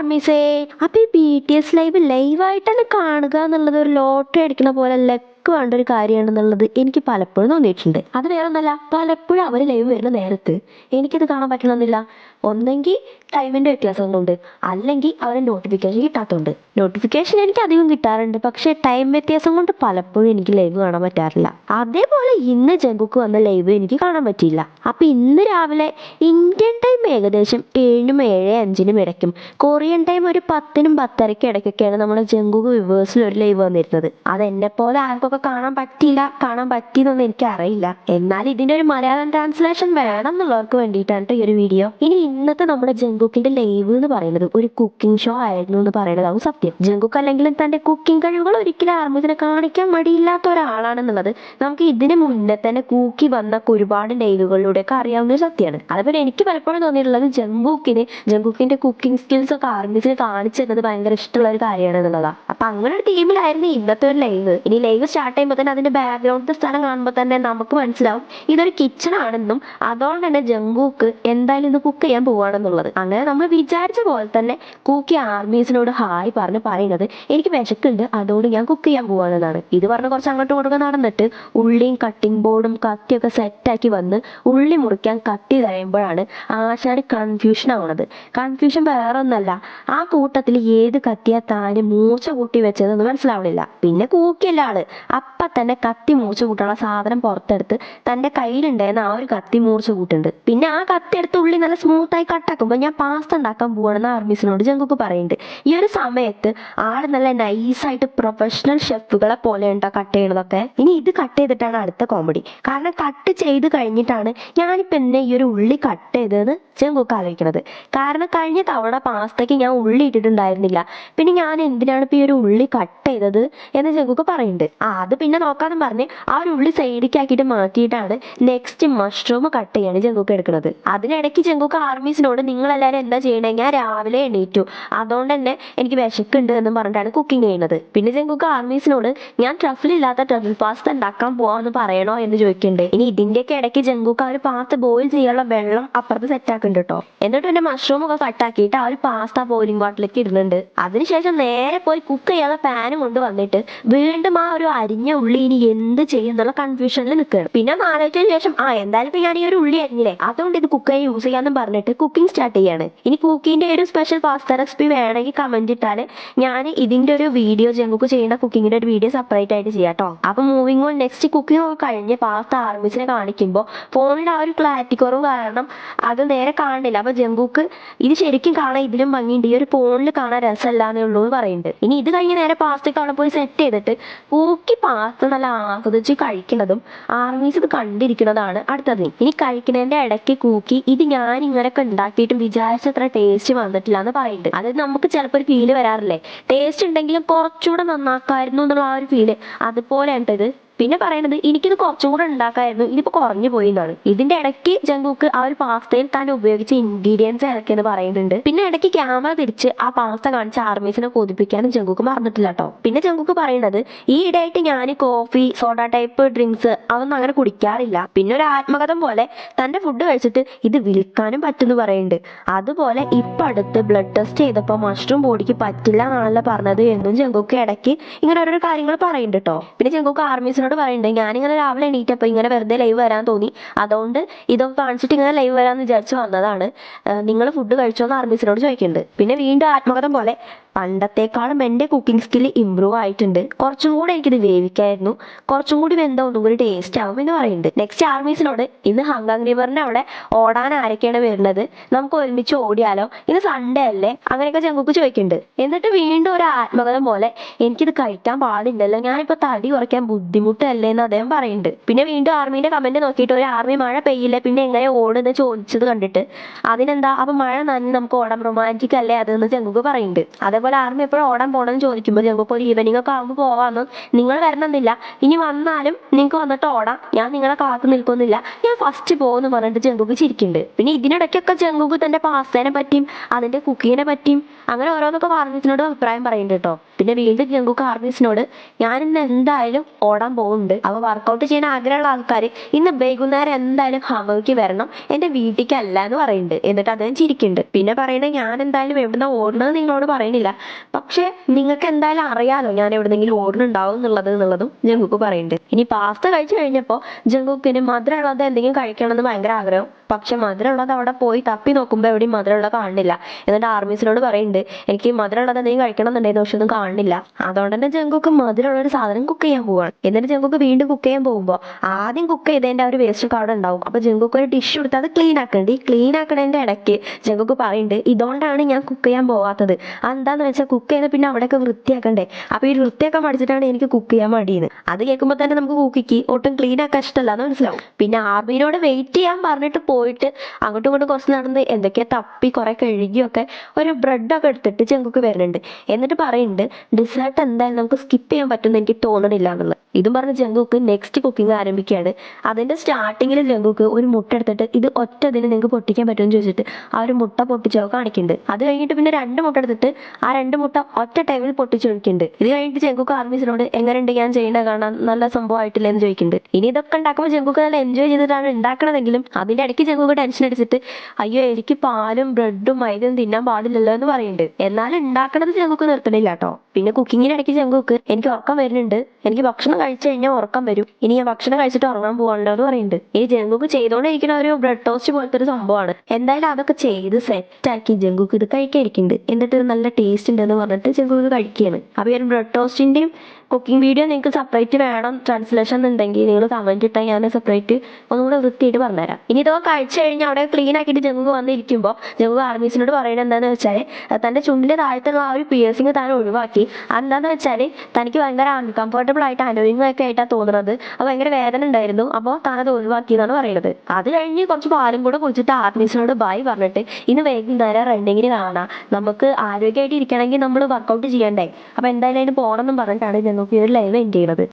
ആർമീസേ അപ്പൊ ഈ B T S live ലൈവായിട്ടാണ് കാണുക എന്നുള്ളത് ഒരു ലോട്ടറി അടിക്കുന്ന പോലെ ലക്ക് വേണ്ട ഒരു കാര്യമാണെന്നുള്ളത് എനിക്ക് പലപ്പോഴും തോന്നിയിട്ടുണ്ട്. അത് വേറെ ഒന്നല്ല പലപ്പോഴും അവർ ലൈവ് വരുന്ന നേരത്ത് എനിക്കത് കാണാൻ പറ്റണമെന്നില്ല. ഒന്നെങ്കിൽ ടൈമിന്റെ വ്യത്യാസം കൊണ്ട് അല്ലെങ്കിൽ അവരെ നോട്ടിഫിക്കേഷൻ കിട്ടാത്തതുകൊണ്ട് നോട്ടിഫിക്കേഷൻ എനിക്ക് അധികം കിട്ടാറുണ്ട്. പക്ഷേ ടൈം വ്യത്യാസം കൊണ്ട് പലപ്പോഴും എനിക്ക് ലൈവ് കാണാൻ പറ്റാറില്ല. അതേപോലെ ഇന്ന് ജംബുക്ക് വന്ന ലൈവ് എനിക്ക് കാണാൻ പറ്റിയില്ല. അപ്പം ഇന്ന് രാവിലെ ഇന്ത്യൻ ടൈം ഏകദേശം ഏഴിനും ഏഴ് അഞ്ചിനും ഇടയ്ക്കും. കൊറിയൻ ടൈം ഒരു പത്തിനും പത്തരയ്ക്കും ഇടയ്ക്കൊക്കെയാണ് നമ്മുടെ ജംഗുക്ക് വിവേഴ്സിൽ ഒരു ലൈവ് വന്നിരുന്നത്. അത് എന്നെ പോലെ ആർക്കൊക്കെ കാണാൻ പറ്റിയില്ല കാണാൻ പറ്റിയെന്നൊന്നും എനിക്ക് അറിയില്ല എന്നാൽ ഇതിന്റെ ഒരു മലയാളം ട്രാൻസ്ലേഷൻ വേണം എന്നുള്ളവർക്ക് വേണ്ടിയിട്ടാണ് ഈ ഒരു വീഡിയോ ഇനി ഇന്നത്തെ നമ്മുടെ ജങ്കുക്കിന്റെ ലൈവ് എന്ന് പറയുന്നത് ഒരു കുക്കിംഗ് ഷോ ആയിരുന്നു എന്ന് പറയുന്നതാവും സത്യം. ജങ്കുക്ക് അല്ലെങ്കിലും തന്റെ കുക്കിംഗ് കഴിവുകൾ ഒരിക്കലും ആർമിസിനെ കാണിക്കാൻ മടിയില്ലാത്ത ഒരാളാണെന്നുള്ളത് നമുക്ക് ഇതിനു മുന്നേ തന്നെ കൂക്കി വന്ന ഒരുപാട് ലൈവുകളിലൂടെയൊക്കെ അറിയാവുന്ന ഒരു സത്യമാണ്. അതുപോലെ എനിക്ക് പലപ്പോഴും തോന്നിയിട്ടുള്ളത് ജങ്കുക്കിന് ജങ്കുക്കിന്റെ കുക്കിംഗ് സ്കിൽസ് ഒക്കെ ആർമിസിന് കാണിച്ചു തരുന്നത് ഭയങ്കര ഇഷ്ടമുള്ള ഒരു കാര്യമാണ് എന്നുള്ളതാണ് അപ്പൊ അങ്ങനെ ഒരു ടീമിലായിരുന്നു ഇന്നത്തെ ഒരു ലൈവ്. ഇനി ലൈവ് സ്റ്റാർട്ട് ചെയ്യുമ്പോൾ തന്നെ അതിന്റെ ബാക്ക്ഗ്രൗണ്ട് സ്ഥലം കാണുമ്പോൾ തന്നെ നമുക്ക് മനസ്സിലാവും. ഇതൊരു കിച്ചൺ ആണെന്നും അതുകൊണ്ട് തന്നെ ജംഗൂക്ക് എന്തായാലും ഇത് കുക്ക് ചെയ്യാൻ പോവാണെന്നുള്ളത്. അങ്ങനെ നമ്മൾ വിചാരിച്ച പോലെ തന്നെ കൂക്കി ആർമീസിനോട് ഹായ് പറഞ്ഞ് പറയുന്നത് എനിക്ക് വിശക്കുണ്ട് അതുകൊണ്ട് ഞാൻ കുക്ക് ചെയ്യാൻ പോവാണെന്നാണ്. ഇത് പറഞ്ഞ് കുറച്ച് അങ്ങോട്ടും ഇങ്ങോട്ടും നടന്നിട്ട് ഉള്ളിയും കട്ടിംഗ് ബോർഡും കത്തിയൊക്കെ സെറ്റാക്കി വന്ന് ഉള്ളി മുറിക്കാൻ കത്തി കഴിയുമ്പോഴാണ് ആശാന് കൺഫ്യൂഷൻ ആവുന്നത് കൺഫ്യൂഷൻ വേറെ ഒന്നല്ല ആ കൂട്ടത്തിൽ ഏത് കത്തിയാ താന് മൂച്ച കൂട്ടി വെച്ചതെന്ന് മനസ്സിലാവണില്ല. പിന്നെ കൂക്കിയല്ല ആൾ. അപ്പൊ തന്നെ കത്തി മൂർച്ച കൂട്ടാനുള്ള സാധനം പുറത്തെടുത്ത് തന്റെ കയ്യിലുണ്ടായിരുന്ന ആ ഒരു കത്തി മൂർച്ച കൂട്ടുണ്ട്. പിന്നെ ആ കത്തി എടുത്ത് ഉള്ളി നല്ല സ്മൂത്തായി കട്ടാക്കുമ്പോൾ ഞാൻ പാസ്ത ഉണ്ടാക്കാൻ പോവാണെന്ന് ആർമീസിനോട് ജങ്കുക്ക് പറയുന്നുണ്ട്. ഈ ഒരു സമയത്ത് ആൾ നല്ല നൈസായിട്ട് പ്രൊഫഷണൽ ഷെഫുകളെ പോലെ ഉണ്ടോ കട്ട് ചെയ്യണതൊക്കെ. ഇനി ഇത് കട്ട് ചെയ്തിട്ടാണ് അടുത്ത കോമഡി കാരണം കട്ട് ചെയ്ത് കഴിഞ്ഞിട്ടാണ് ഞാനിപ്പോ എന്നെ ഈ ഒരു ഉള്ളി കട്ട് ചെയ്തതെന്ന് ജങ്കുക്ക് ആലോചിക്കണത്. കാരണം കഴിഞ്ഞ തവണ പാസ്തയ്ക്ക് ഞാൻ ഉള്ളി ഇട്ടിട്ടുണ്ടായിരുന്നില്ല. പിന്നെ ഞാൻ എന്തിനാണ് ഇപ്പൊ ഈ ഒരു ഉള്ളി കട്ട് ചെയ്തത് എന്ന് ജങ്കുക്ക് പറയുന്നുണ്ട്. ആ അത് പിന്നെ നോക്കാന്ന് പറഞ്ഞ് ആ ഒരു ഉള്ളി സൈഡിക്ക് ആക്കിയിട്ട് മാറ്റിയിട്ടാണ് നെക്സ്റ്റ് മഷ്റൂം കട്ട് ചെയ്യാണ് ജങ്കുക്ക് എടുക്കുന്നത്. അതിനിടയ്ക്ക് ജങ്കുക്ക് ആർമീസിനോട് നിങ്ങൾ എല്ലാവരും എന്താ ചെയ്യണേ? ഞാൻ രാവിലെ എണീറ്റു. അതുകൊണ്ട് തന്നെ എനിക്ക് വിശക്കുണ്ട് എന്ന് പറഞ്ഞിട്ടാണ് കുക്കിംഗ് ചെയ്യുന്നത്. പിന്നെ ജങ്കുക്ക് ആർമീസിനോട് ഞാൻ ട്രഫിൽ ഇല്ലാത്ത ട്രഫിൽ പാസ്ത ഉണ്ടാക്കാൻ പോവാന്ന് പറയണോ എന്ന് ചോദിക്കണ്ടേ ഇനി ഇതിന്റെയൊക്കെ ഇടയ്ക്ക് ജങ്കുക്ക് ആ ഒരു പാസ്ത ബോയിൽ ചെയ്യാനുള്ള വെള്ളം അപ്പുറത്ത് സെറ്റ് ആക്കുന്നുണ്ട് കേട്ടോ എന്നിട്ട് പിന്നെ മഷ്റൂം ഒക്കെ കട്ടാക്കിയിട്ട് ആ ഒരു പാസ്ത ബോയിലിംഗ് വാട്ടിലേക്ക് ഇടുന്നുണ്ട്. അതിനുശേഷം നേരെ പോയി കുക്ക് ചെയ്യാതെ പാനും കൊണ്ട് വന്നിട്ട് വീണ്ടും ആ ഒരു അരിഞ്ഞ ഉള്ളി ഇനി എന്ത് ചെയ്യും എന്നുള്ള കൺഫ്യൂഷനിൽ നിൽക്കുകയാണ് പിന്നെ നാലാഴ്ചയ്ക്ക് ശേഷം ആ എന്തായാലും ഞാൻ ഈ ഒരു ഉള്ളി അരിഞ്ഞില്ലേ? അതുകൊണ്ട് ഇത് കുക്ക് ചെയ്യാൻ യൂസ് ചെയ്യാന്ന് പറഞ്ഞിട്ട് കുക്കിംഗ് സ്റ്റാർട്ട് ചെയ്യാണ്. ഇനി കുക്കിന്റെ ഒരു സ്പെഷ്യൽ പാസ്ത റെസിപ്പി വേണമെങ്കിൽ കമന്റ് ഇട്ടാൽ ഞാൻ ഇതിന്റെ ഒരു വീഡിയോ ജങ്കുക്ക് ചെയ്യുന്ന കുക്കിങ്ങിന്റെ ഒരു വീഡിയോ സെപ്പറേറ്റ് ആയിട്ട് ചെയ്യാം കേട്ടോ അപ്പൊ മൂവിങ് ഓൺ നെക്സ്റ്റ് കുക്കിംഗ് ഒക്കെ കഴിഞ്ഞ് പാസ്ത ആർമിസിനെ കാണിക്കുമ്പോൾ ഫോണിന്റെ ആ ഒരു ക്ലാരിറ്റി കുറവ് കാരണം അത് നേരെ കാണുന്നില്ല. അപ്പൊ ജങ്കുക്ക് ഇത് ശരിക്കും കാണാൻ ഇതിലും ഭംഗിയുണ്ട്. ഈ ഒരു ഫോണിൽ കാണാൻ രസമല്ലാന്നേ ഉള്ളൂ എന്ന് പറയുന്നുണ്ട്. ഇനി ഇത് കഴിഞ്ഞ് നേരെ പാസ്തക്ക് അവിടെ പോയി സെറ്റ് ചെയ്തിട്ട് ഊക്കി പാസ്ത നല്ല ആസ്വദിച്ച് കഴിക്കുന്നതും ആർമീസ് ഇത് കണ്ടിരിക്കുന്നതാണ് അടുത്തത്. ഇനി കഴിക്കുന്നതിന്റെ ഇടയ്ക്ക് കൂക്കി ഇത് ഞാൻ ഇങ്ങനെയൊക്കെ ഉണ്ടാക്കിയിട്ടും വിചാരിച്ചത്ര ടേസ്റ്റ് വന്നിട്ടില്ല എന്ന് പറയുന്നുണ്ട് അത് നമുക്ക് ചിലപ്പോൾ ഒരു ഫീൽ വരാറില്ലേ? ടേസ്റ്റ് ഉണ്ടെങ്കിലും കുറച്ചുകൂടെ നന്നാക്കായിരുന്നു എന്നുള്ള ആ ഒരു ഫീൽ അതുപോലെയാണ് ട്ടോ ഇത് പിന്നെ പറയണത് എനിക്കിത് കുറച്ചുകൂടെ ഉണ്ടാക്കായിരുന്നു. ഇതിപ്പോ കുറഞ്ഞു പോയി എന്നാണ് ഇതിന്റെ ഇടയ്ക്ക് ജങ്കുക്ക് ആ ഒരു പാസ്തയിൽ താൻ ഉപയോഗിച്ച ഇൻഗ്രീഡിയൻസ് ഏതൊക്കെയെന്ന് പറയുന്നുണ്ട്. പിന്നെ ഇടയ്ക്ക് ക്യാമറ തിരിച്ച് ആ പാസ്ത കാണിച്ച് ആർമീസിനെ കൊതിപ്പിക്കാനും ജങ്കുക്ക് മറന്നിട്ടില്ല കേട്ടോ പിന്നെ ജങ്കുക്ക് പറയുന്നത് ഈ ഇടയായിട്ട് ഞാൻ കോഫി സോഡ ടൈപ്പ് ഡ്രിങ്ക്സ് അതൊന്നും അങ്ങനെ കുടിക്കാറില്ല. പിന്നെ ഒരു ആത്മകഥം പോലെ തന്റെ ഫുഡ് കഴിച്ചിട്ട് ഇത് വിൽക്കാനും പറ്റുമെന്ന് പറയുന്നുണ്ട്. അതുപോലെ ഇപ്പൊ അടുത്ത് ബ്ലഡ് ടെസ്റ്റ് ചെയ്തപ്പോൾ മഷ്റൂം ബോഡിക്ക് പറ്റില്ല എന്നാണല്ലോ പറഞ്ഞത്. എന്നും ജങ്കുക്ക് ഇടയ്ക്ക് ഇങ്ങനെ ഓരോരോ കാര്യങ്ങൾ പറയുന്നുണ്ട് കേട്ടോ പിന്നെ ജങ്കുക്ക് ആർമീസിനോട് പറയുന്നുണ്ട് ഞാനിങ്ങനെ രാവിലെ എണീറ്റപ്പോൾ ഇങ്ങനെ വെറുതെ ലൈവ് വരാൻ തോന്നി. അതുകൊണ്ട് ഇതൊക്കെ കാണിച്ചിട്ട് ഇങ്ങനെ ലൈവ് വരാമെന്ന് വിചാരിച്ചു വന്നതാണ്. നിങ്ങൾ ഫുഡ് കഴിച്ചോ എന്ന് ആർമിസിനോട് ചോദിക്കുന്നുണ്ട് പിന്നെ വീണ്ടും ആത്മകഥം പോലെ പണ്ടത്തെക്കാളും എന്റെ കുക്കിംഗ് സ്കിൽ ഇമ്പ്രൂവ് ആയിട്ടുണ്ട്. കുറച്ചും കൂടെ എനിക്കിത് വേവിക്കായിരുന്നു. കുറച്ചും കൂടി വെന്തോ ഒന്നും കൂടി ടേസ്റ്റ് ആവും എന്ന് പറയുന്നുണ്ട്. നെക്സ്റ്റ് ആർമീസിനോട് ഇന്ന് ഹങ്കാങ് റിവറിന്റെ അവിടെ ഓടാൻ ആരൊക്കെയാണ് വരുന്നത്? നമുക്ക് ഒരുമിച്ച് ഓടിയാലോ? ഇന്ന് സൺഡേ അല്ലേ? അങ്ങനെയൊക്കെ ജങ്കുക്ക് ചോദിക്കുന്നുണ്ട്. എന്നിട്ട് വീണ്ടും ഒരു ആത്മകഥം പോലെ എനിക്കിത് കഴിക്കാൻ പാടില്ലല്ലോ. ഞാനിപ്പോ തടി കുറയ്ക്കാൻ ബുദ്ധിമുട്ടല്ലേ എന്ന് അദ്ദേഹം പറയുന്നുണ്ട്. പിന്നെ വീണ്ടും ആർമീന്റെ കമന്റ് നോക്കിയിട്ട് ഒരു ആർമി മഴ പെയ്യില്ല? പിന്നെ എങ്ങനെ ഓടുന്നത് ചോദിച്ചത് കണ്ടിട്ട് അതിനെന്താ? അപ്പൊ മഴ നന്ദി നമുക്ക് ഓടാം. റൊമാന്റിക് അല്ലേ അതെന്ന് ജങ്കുക്ക് പറയുന്നുണ്ട്. അതേപോലെ അതുപോലെ ആർമി എപ്പോഴും ഓടാൻ പോകണമെന്ന് ചോദിക്കുമ്പോൾ ജങ്കുക്ക് ഒരു ഈവനിങ് ഒക്കെ ആകുമ്പോൾ പോവാമെന്നും നിങ്ങൾ വരണമെന്നില്ല. ഇനി വന്നാലും നിങ്ങൾക്ക് വന്നിട്ട് ഓടാം. ഞാൻ നിങ്ങളെ കാത്തു നിൽക്കുന്നില്ല. ഞാൻ ഫസ്റ്റ് പോകുമെന്ന് പറഞ്ഞിട്ട് ജങ്കുക്ക് ചിരിക്കുന്നുണ്ട് പിന്നെ ഇതിനിടയ്ക്കൊക്കെ ജങ്കുക്ക് തന്റെ പാസ്തേനെ പറ്റിയും അതിന്റെ കുക്കിങ്ങിനെ പറ്റിയും അങ്ങനെ ഓരോന്നൊക്കെ ആർമിസിനോട് അഭിപ്രായം പറയുന്നുണ്ട് കേട്ടോ പിന്നെ വീണ്ടും ജങ്കുക്ക് ആർമിസിനോട് ഞാൻ ഇന്ന് എന്തായാലും ഓടാൻ പോകുന്നുണ്ട് അപ്പോൾ വർക്കൗട്ട് ചെയ്യാൻ ആഗ്രഹമുള്ള ആൾക്കാർ ഇന്ന് വൈകുന്നേരം എന്തായാലും ഹമോയ്ക്ക് വരണം. എന്റെ വീട്ടിലേക്ക് അല്ല എന്ന് പറയുന്നുണ്ട് എന്നിട്ട് അദ്ദേഹം ചിരിക്കുന്നുണ്ട് പിന്നെ പറയുന്നത് ഞാൻ എന്തായാലും എവിടുന്ന ഓടുന്നത്? നിങ്ങളോട് പറയുന്നില്ല പക്ഷേ നിങ്ങൾക്ക് എന്തായാലും അറിയാലോ ഞാൻ എവിടെന്നെങ്കിലും ഓടുന്നുണ്ടാവും എന്നുള്ളത് എന്നുള്ളതും ജങ്കുക്ക് പറയുന്നുണ്ട് ഇനി പാസ്ത കഴിച്ചു കഴിഞ്ഞപ്പോൾ ജങ്കുക്കിന് മധുരമുള്ളത് എന്തെങ്കിലും കഴിക്കണമെന്ന് ഭയങ്കര ആഗ്രഹം. പക്ഷെ മധുരമുള്ളത് അവിടെ പോയി തപ്പി നോക്കുമ്പോൾ എവിടെയും മധുരമുള്ളത് കാണുന്നില്ല. എന്നിട്ട് ആർമീസിനോട് പറയുന്നുണ്ട് എനിക്ക് മധുരമുള്ളത് എന്തെങ്കിലും കഴിക്കണം എന്നുണ്ടായിരുന്നു പക്ഷെ ഒന്നും കാണുന്നില്ല. അതുകൊണ്ട് തന്നെ ജങ്കുക്ക് മധുരമുള്ള ഒരു സാധനം കുക്ക് ചെയ്യാൻ പോവാണ്. എന്നിട്ട് ജങ്കുക്ക് വീണ്ടും കുക്ക് ചെയ്യാൻ പോകുമ്പോൾ ആദ്യം കുക്ക് ചെയ്തതിന്റെ ആ ഒരു വേസ്റ്റ് കാർഡ് ഉണ്ടാവും. അപ്പോൾ ജങ്കുക്ക് ഒരു ഡിഷ് എടുത്ത് അത് ക്ലീൻ ആക്കുന്നുണ്ട് ക്ലീൻ ആക്കണതിന്റെ ഇടയ്ക്ക് ജങ്കുക്ക് പറയുന്നുണ്ട് ഇതുകൊണ്ടാണ് ഞാൻ കുക്ക് ചെയ്യാൻ പോവാത്തത്. പോകാത്തത് അതെന്താന്ന് വെച്ചാൽ കുക്ക് ചെയ്ത് പിന്നെ അവിടെയൊക്കെ വൃത്തിയാക്കണ്ടേ? അപ്പോൾ ഈ വൃത്തിയാക്കാൻ പഠിച്ചിട്ടാണ് എനിക്ക് കുക്ക് ചെയ്യാൻ മടിയുന്നത് അത് കേൾക്കുമ്പോൾ തന്നെ നമുക്ക് കുക്കിക്ക് ഒട്ടും ക്ലീൻ ആക്കാൻ ഇഷ്ടമല്ല എന്ന് മനസ്സിലാവും. പിന്നെ ആർമിനോട് വെയിറ്റ് ചെയ്യാൻ പറഞ്ഞിട്ട് പോയിട്ട് അങ്ങോട്ടും ഇങ്ങോട്ടും കുറച്ച് നടന്ന് എന്തൊക്കെയാ തപ്പി കുറെ കഴുകിയൊക്കെ ഒരു ബ്രെഡൊക്കെ എടുത്തിട്ട് ചെങ്കുക്ക് വരുന്നുണ്ട്. എന്നിട്ട് പറയുന്നുണ്ട് ഡിസേർട്ട് എന്തായാലും നമുക്ക് സ്കിപ്പ് ചെയ്യാൻ പറ്റുമെന്ന് എനിക്ക് തോന്നണില്ല എന്നുള്ളത്. ഇതും പറഞ്ഞ് ജങ്കുക്ക് നെക്സ്റ്റ് കുക്കിംഗ് ആരംഭിക്കുകയാണ്. അതിന്റെ സ്റ്റാർട്ടിങ്ങിൽ ജങ്കുക്ക് ഒരു മുട്ട എടുത്തിട്ട് ഇത് ഒറ്റ ഇതിന് നിങ്ങൾക്ക് പൊട്ടിക്കാൻ പറ്റുമെന്ന് ചോദിച്ചിട്ട് ആ ഒരു മുട്ട പൊട്ടിച്ചോ കാണിക്കുന്നുണ്ട്. അത് കഴിഞ്ഞിട്ട് പിന്നെ രണ്ട് മുട്ട എടുത്തിട്ട് ആ രണ്ട് മുട്ട ഒറ്റ ടൈമിൽ പൊട്ടിച്ചൊഴിക്കുന്നുണ്ട് ഇത് കഴിഞ്ഞിട്ട് ജങ്കുക്ക് ആർമീസിനോട് എങ്ങനെയുണ്ട് ഞാൻ ചെയ്യണ കാണാൻ നല്ല സംഭവമായിട്ടില്ല എന്ന് ചോദിക്കുന്നുണ്ട്. ഇനി ഇതൊക്കെ ഉണ്ടാക്കുമ്പോൾ ജങ്കുക്ക് നല്ല എൻജോയ് ചെയ്തിട്ടാണ് ഉണ്ടാക്കണതെങ്കിലും അതിന്റെ ഇടയ്ക്ക് ജങ്കുക്ക് ടെൻഷൻ അടിച്ചിട്ട് അയ്യോ എനിക്ക് പാലും ബ്രെഡും മൈദയും തിന്നാൻ പാടില്ലല്ലോ എന്ന് പറയുന്നുണ്ട്. എന്നാലും ഉണ്ടാക്കണത് ജങ്കുക്ക് നിർത്തണില്ല കേട്ടോ. പിന്നെ കുക്കിങ്ങിനിടയ്ക്ക് ജങ്കുക്ക് എനിക്ക് ഉറക്കം വരുന്നുണ്ട്. എനിക്ക് ഭക്ഷണം കഴിച്ചു കഴിഞ്ഞാൽ ഉറക്കം വരും. ഇനി ഞാൻ ഭക്ഷണം കഴിച്ചിട്ട് ഉറങ്ങാൻ പോകണ്ടോ എന്ന് പറയുന്നുണ്ട് ഈ ജങ്കുക്ക് ചെയ്തുകൊണ്ടിരിക്കുന്ന ഒരു ബ്രെഡ് ടോസ്റ്റ് പോലത്തെ ഒരു സംഭവമാണ് എന്തായാലും അതൊക്കെ ചെയ്ത് സെറ്റാക്കി ജങ്കുക്ക് ഇത് കഴിക്കാതിരിക്കുന്നുണ്ട് എന്നിട്ട് നല്ല ടേസ്റ്റ് ഉണ്ടെന്ന് പറഞ്ഞിട്ട് ജങ്കുക്ക് കഴിക്കുകയാണ് അപ്പോൾ ഈ ഒരു ബ്രെഡ് ടോസ്റ്റിന്റെയും കുക്കിംഗ് വീഡിയോ നിങ്ങൾക്ക് സെപ്പറേറ്റ് വേണം ട്രാൻസ്ലേഷൻ എന്നുണ്ടെങ്കിൽ നിങ്ങൾ കമന്റ് ഇട്ടാൽ ഞാൻ സെപ്പറേറ്റ് ഒന്നും കൂടെ വൃത്തിയായിട്ട് പറഞ്ഞുതരാം. ഇനി ഇതൊക്കെ കഴിച്ചു കഴിഞ്ഞ് അവിടെ ക്ലീൻ ആക്കിയിട്ട് ജങ്കുക്ക് വന്നിരിക്കുമ്പോൾ ജങ്കുക്ക് ആർമീസിനോട് പറയുന്നത് എന്താണെന്ന് വെച്ചാൽ തന്റെ ചുണ്ടിന്റെ താഴത്തുള്ള ആ ഒരു പിയേഴ്സിങ് താൻ ഒഴിവാക്കി. അതെന്താണെന്ന് വെച്ചാൽ തനിക്ക് ഭയങ്കര അൺകംഫർട്ടബിൾ ആയിട്ട് അനോയിങ് ഒക്കെ ആയിട്ടാണ് തോന്നുന്നത്. അത് ഭയങ്കര വേദന ഉണ്ടായിരുന്നു. അപ്പോൾ താൻ അത് ഒഴിവാക്കി എന്നാണ് പറയുന്നത് അത് കഴിഞ്ഞ് കുറച്ച് പാലും കൂടെ കുടിച്ചിട്ട് ആർമീസിനോട് ബായ് പറഞ്ഞിട്ട് ഇന്ന് വൈകുന്നേരം റണ്ണിങ്ങിന് കാണാം. നമുക്ക് ആരോഗ്യമായിട്ട് ഇരിക്കണമെങ്കിൽ നമ്മൾ വർക്കൗട്ട് ചെയ്യണ്ടേ? അപ്പോൾ എന്തായാലും അതിന് പോകണം എന്നും പറഞ്ഞിട്ടാണ് ഞങ്ങൾക്ക് ഈ ഒരു ലൈവ് എൻഡ് ചെയ്യുന്നത്